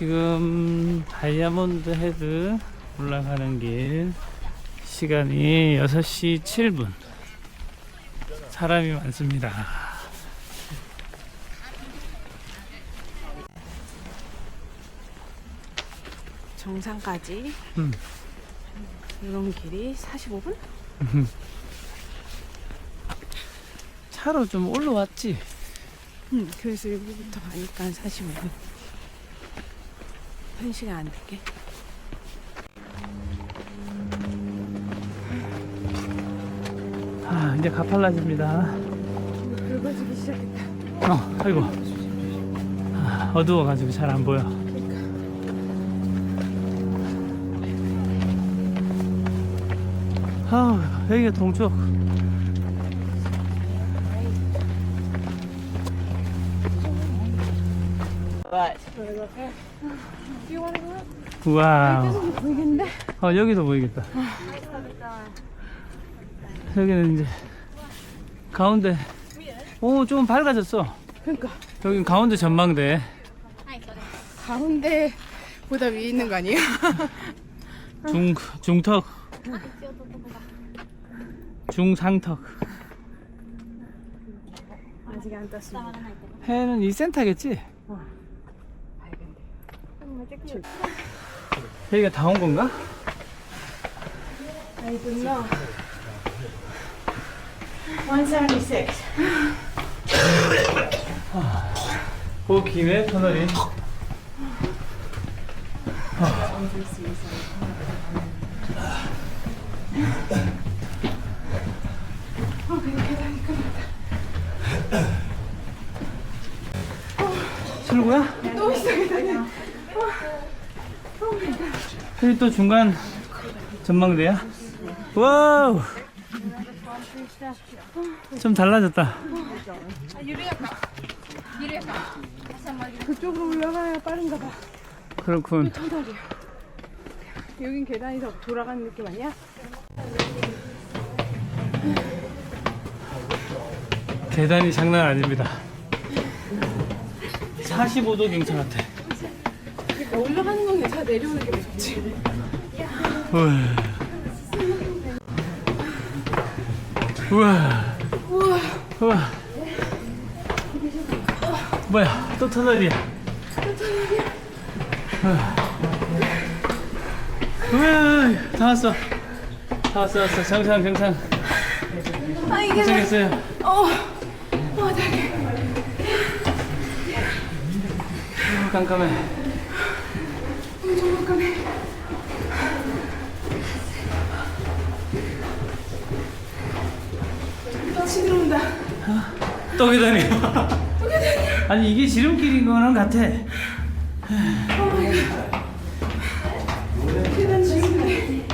지금 다이아몬드 헤드 올라가는 길 시간이 6시 7분 사람이 많습니다 정상까지 음. 이런 길이 45분? 차로 좀 올라왔지 응, 그래서 여기부터 가니까 45분. 1시간 안 되게. 아 이제 가팔라집니다. 붉어지기 시작했다. 어 아이고. 아, 어두워가지고 잘 안 보여. 아 여기가 동쪽 우와 보이겠는데? 어 여기도 보이겠다 여기는 이제 가운데 오좀 밝아졌어 그러니까 여긴 가운데 전망대 가운데 보다 위에 있는 거 아니에요? 중 중턱 중상턱 아직 안 떴습니다. 해는 이 센터겠지? 여기가 다 온 건가? I don't know. 176. 그 김에 터널이 출구야? 또 있어, 계단에. 여기 또 중간 전망대야? 와우 좀 달라졌다 그쪽으로 올라가야 빠른가 봐. 그렇군 터널이야. 여긴 계단이 더 돌아가는 느낌 아니야? 계단이 장난 아닙니다 45도 경차 같아 그러니까 올라가는 건 괜찮아. 내려오는 게 무섭지. 우와 우와 우와 뭐야 또 터널이야 우와 다 왔어 다 왔어 왔어 정상 정상 아, 이게. 도착했어요 어. 와, 되게. 어, 깜깜해 들어온다. 또 계단이야 아니 이게 지름길인 거는 같아. 계단 지금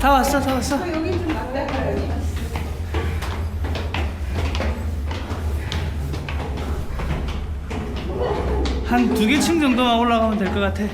다 왔어 다 왔어 여기 좀 낫다. 여기. 한 두 개 층 정도만 올라가면 될 것 같아.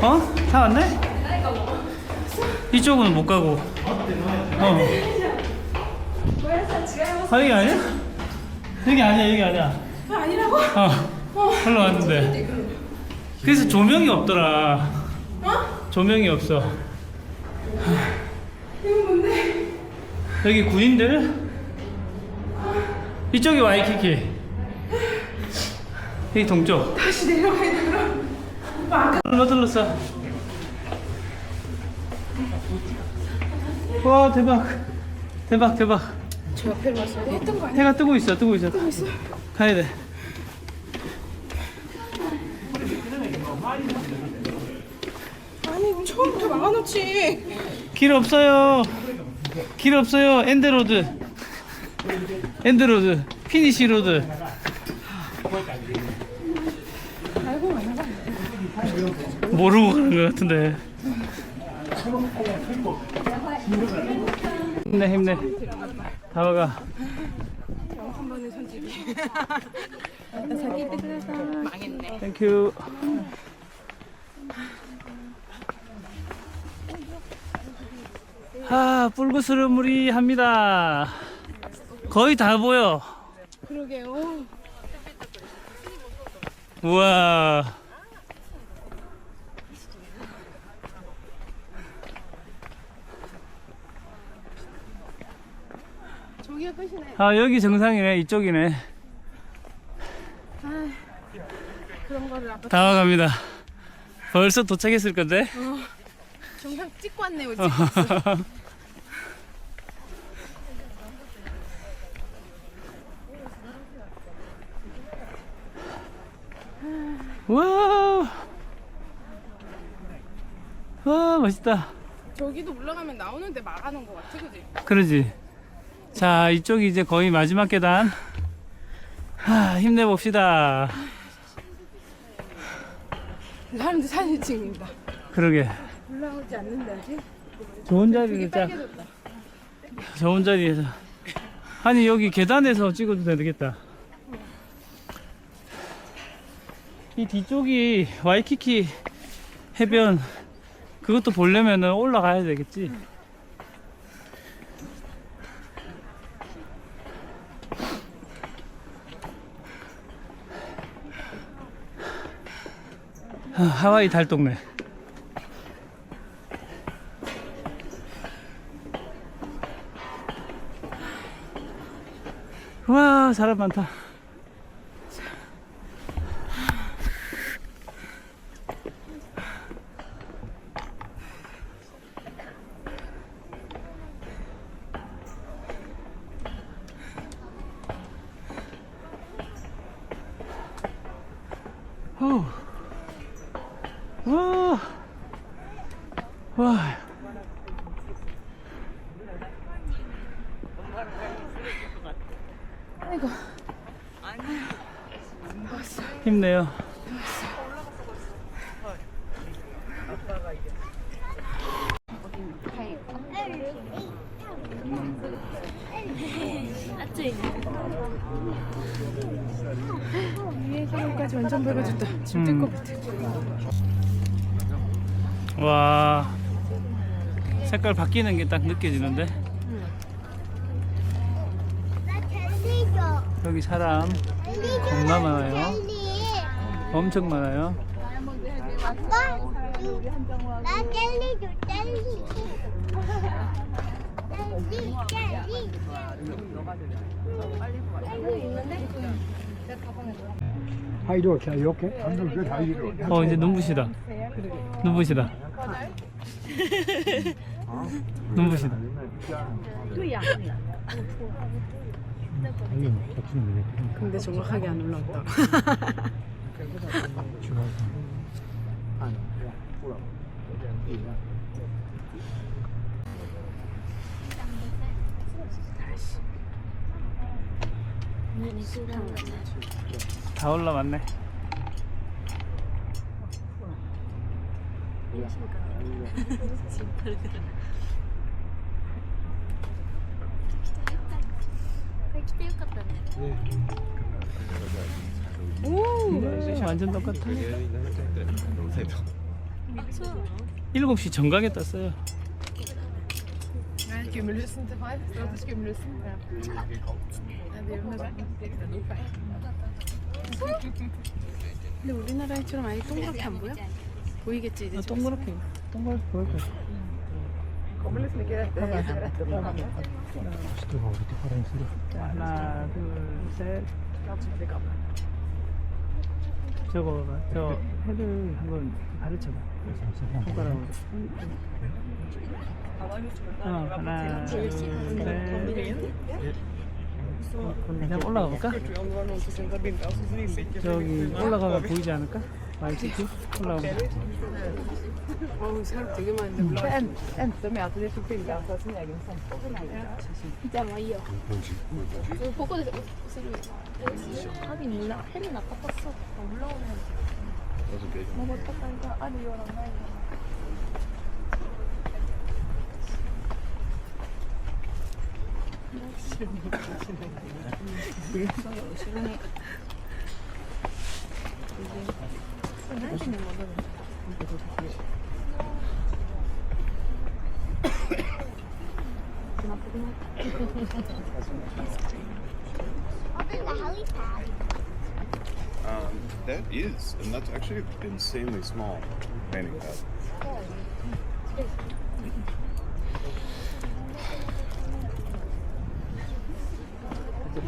어? 다 왔네? 이쪽은 못 가고. 어. 아, 여기 아니야? 여기 아니야, 여기 아니야. 아, 아니라고? 어. 올라왔는데. 그래서 조명이 없더라. 어? 조명이 없어. 이건 뭔데? 여기 군인들 이쪽이 와이키키 여기 동쪽 다시 내려가야 돼, 그럼. 오빠 아까 뭐 들렀어 와 대박 대박 대박 저 옆에로 왔어야 돼. 했던 거 아니야? 해가 뜨고 있어 뜨고 있어 있어. 가야 돼 아니, 그럼 처음부터 막아놓지. 길 없어요 길 없어요 엔드로드 엔드로드 피니시 로드. 모르고 가는 것 같은데 힘내 힘내 다와가 한 번에 손질이. 자기 뜯어서 망했네. 땡큐 아 뿔구스름무리 합니다 거의 다 보여. 그러게요. 우와. 저기가 끝이네. 아, 여기 정상이네. 이쪽이네. 아, 그런 거를 아까 다 와갑니다. 벌써 도착했을 건데? 정상 찍고 왔네요. 찍고 왔어. 와. 와, 멋있다. 저기도 올라가면 나오는데 막아놓은 것 같아, 그지? 그러지. 자, 이쪽이 이제 거의 마지막 계단. 하, 힘내봅시다. 사람들 사진 찍는다. 그러게. 올라오지 않는다, 아직? 좋은 되게 자리를 짜. 빨개졌다. 좋은 자리에서. 아니, 여기 계단에서 찍어도 되겠다. 이 뒤쪽이 와이키키 해변 그것도 보려면은 올라가야 되겠지. 하, 하와이 달동네. 와 사람 많다. 와. 와. 아이고. 힘내요. 위에 사람까지 완전 밝아졌다. 음. 집될것 같아. 와. 색깔 바뀌는 게 딱 느껴지는데. 나 젤리 줘. 여기 사람 젤리 줘. 겁나 많아요. 젤리. 엄청 많아요. 아빠, 나 젤리 줘. 젤리. 젤리, 젤리. 다 이렇게 이렇게 한글 다 이렇게 어 이제 눈부시다. 눈부시다. 눈부시다. 근데 정확하게 안 올라왔다. 다 올라왔네. 오, 완전 똑같아. 7시 정각에 떴어요. Til. Ja. 근데 우리나라처럼 아예 동그랗게 안 보여? 보이겠지 이제. 아, 동그랗게. 동그랗게 보일 거야. 하나, 둘, 셋. 저거 봐. 저 헤드 한번 가르쳐봐. 손가락으로. 어, 하나, 둘, 셋. 그냥 올라가 볼까? 저기 올라가면 보이지 않을까? 마이티? 올라가 어, 되게 많은데 음. 올라가. 이 Um, that is, and that's actually insanely small Painting. pad.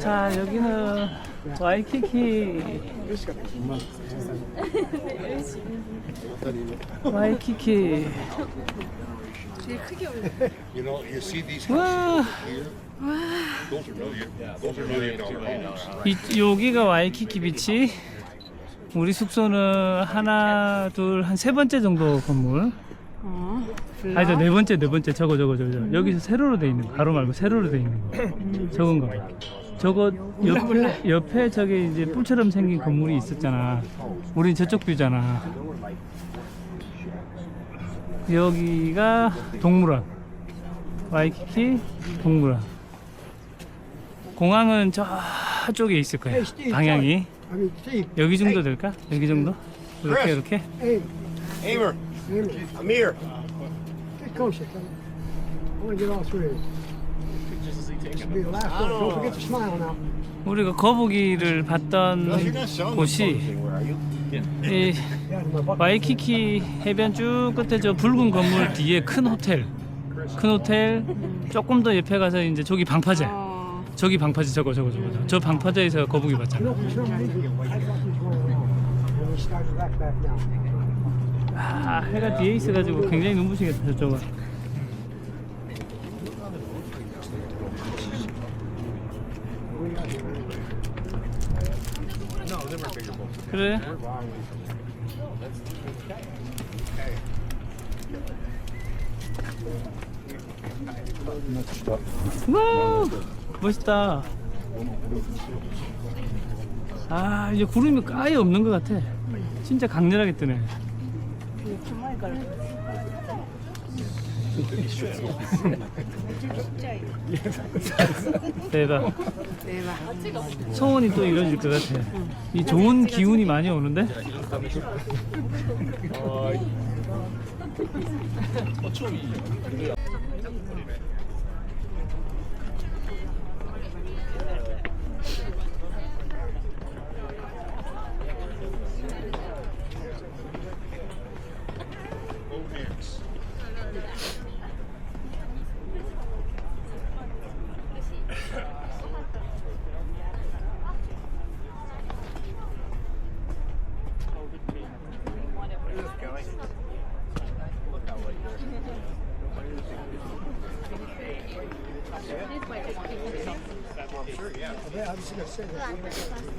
자 여기는 와이키키 와이키키 You know, you see these 와 those are million, those are million dollar homes. 이, 여기가 와이키키 비치 우리 숙소는 하나 둘 한 세 번째 정도 건물. 아니 저네 번째 네 번째. 저거 저거 저거 저거. 여기서 세로로 돼 있는 거 가로 말고 세로로 돼 있는 거. 저건 거. 저거 옆에 옆에 저기 이제 뿔처럼 생긴 건물이 있었잖아. 우린 저쪽 뷰잖아. 여기가 동물원. 와이키키 동물원. 공항은 저쪽에 있을 방향이. I mean, Steve, 여기 정도 될까? 여기 정도? 이렇게 이렇게? hey, Hamer, Amber, I'm here. get closer. Come. I want to get all three of you. This will be the last one. Don't forget to smile now. 우리가 거북이를 봤던 곳이? 이. 와이키키 해변 쭉 끝에 저 붉은 건물 뒤에 큰 호텔 큰 호텔 조금 더 옆에 가서 이제 저기 방파제 저기 방파제 저거 저거 저거 저거. 저 방파제에서 거북이 봤잖아. 아 해가 뒤에 있어가지고 굉장히 눈부시겠다 저쪽은 그래 와 멋있다 아 이제 구름이 아예 없는 것 같아 진짜 강렬하게 뜨네 대박. 소원이 또 이루어질 것 같아. 이 좋은 기운이 많이 오는데? Yeah, hands. I'm just gonna say that.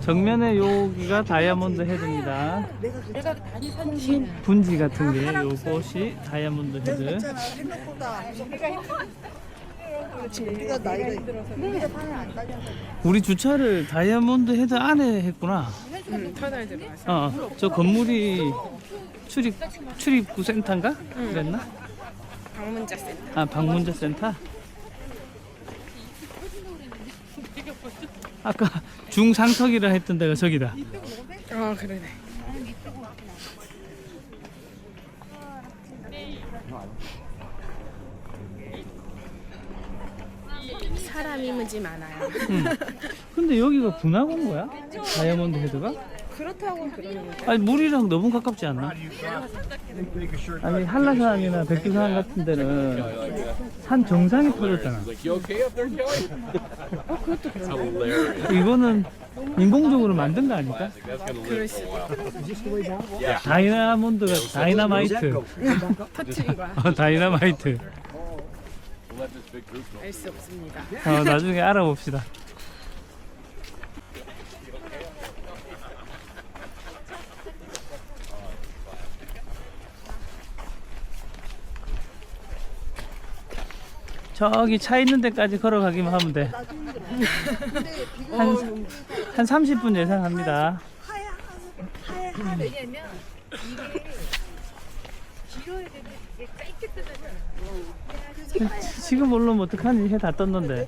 정면에 여기가 다이아몬드 헤드입니다. 흰 분지 같은 게 요것이 다이아몬드 헤드. 우리 주차를 다이아몬드 헤드 안에 했구나. 어, 어, 저 건물이 출입 출입구 센터인가? 그랬나? 방문자 센터. 아 방문자 센터? 아까 중상석이라 했던 데가 저기다. 아 그러네. 사람이 무지 많아요. 근데 여기가 분화구인 거야? 다이아몬드 헤드가? 그렇다고 그러는데. 아니 물이랑 너무 가깝지 않나? 아니 한라산이나 백두산 같은 데는 산 정상에 터졌잖아. 이거는 인공적으로 만든 거 아닐까? 다이나몬드가 다이나마이트. 터트린 거야. 어, 다이나마이트. 알수 없습니다. 어, 나중에 알아봅시다. 저기 차 있는 데까지 걸어가기만 하면 돼. 한, 한 30분 예상합니다. 왜냐면 이게 길어야 되는데 이게 짧게 뜨면 지금 올라오면 어떡하니? 해 다 떴는데.